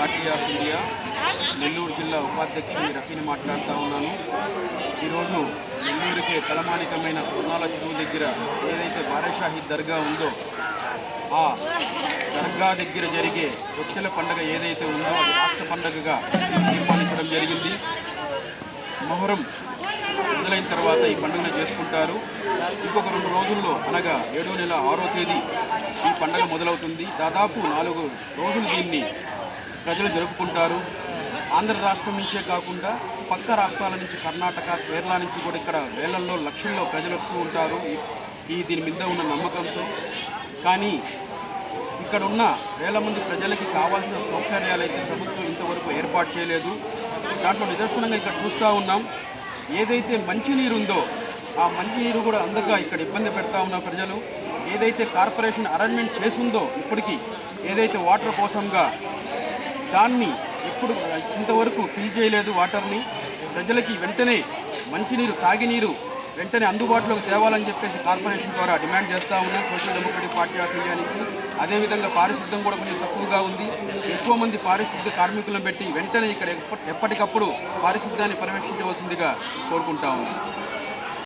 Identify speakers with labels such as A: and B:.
A: Party of India Nellore జిల్లా ఉపాధ్యక్షుని రఫీని మాట్లాడుతూ ఉన్నాను. ఈరోజు నెల్లూరుకి తలమానికమైన స్వర్ణాల చెరువు దగ్గర ఏదైతే బారాషాహి దర్గా ఉందో ఆ దర్గా దగ్గర జరిగే ఒత్తిల పండుగ ఏదైతే ఉందో అది రాష్ట్ర పండుగగా తీర్మానించడం జరిగింది. మొహరం మొదలైన తర్వాత ఈ పండుగను చేసుకుంటారు. ఇంకొక రెండు రోజుల్లో అనగా ఏడో నెల ఆరో తేదీ ఈ పండుగ మొదలవుతుంది. దాదాపు నాలుగు రోజులు దీన్ని ప్రజలు జరుపుకుంటారు. ఆంధ్ర రాష్ట్రం నుంచే కాకుండా పక్క రాష్ట్రాల నుంచి కర్ణాటక కేరళ నుంచి కూడా ఇక్కడ వేలల్లో లక్షల్లో ప్రజలు వస్తూ ఉంటారు. ఈ- దీని మీద ఉన్న నమ్మకంతో. కానీ ఇక్కడ ఉన్న వేల మంది ప్రజలకి కావాల్సిన సౌకర్యాలు అయితే ప్రభుత్వం ఇంతవరకు ఏర్పాటు చేయలేదు. దాంట్లో నిదర్శనంగా ఇక్కడ చూస్తూ ఉన్నాం. ఏదైతే మంచినీరు ఉందో ఆ మంచినీరు కూడా అందక ఇక్కడ ఇబ్బంది పెడతా ఉన్న ప్రజలు. ఏదైతే కార్పొరేషన్ అరేంజ్మెంట్ చేసిందో ఇప్పటికీ ఏదైతే వాటర్ కోసంగా దాన్ని ఎప్పుడు ఇంతవరకు ఫిల్ చేయలేదు వాటర్ని. ప్రజలకి వెంటనే మంచినీరు తాగినీరు వెంటనే అందుబాటులోకి తేవాలని చెప్పేసి కార్పొరేషన్ ద్వారా డిమాండ్ చేస్తూ ఉన్నాం. Social democratic party of India నుంచి. అదేవిధంగా పారిశుద్ధ్యం కూడా కొంచెం తక్కువగా ఉంది. ఎక్కువ మంది పారిశుద్ధ్య కార్మికులను పెట్టి వెంటనే ఇక్కడ ఎప్పటికప్పుడు పారిశుద్ధ్యాన్ని పర్యవేక్షించవలసిందిగా కోరుకుంటా ఉన్నాం.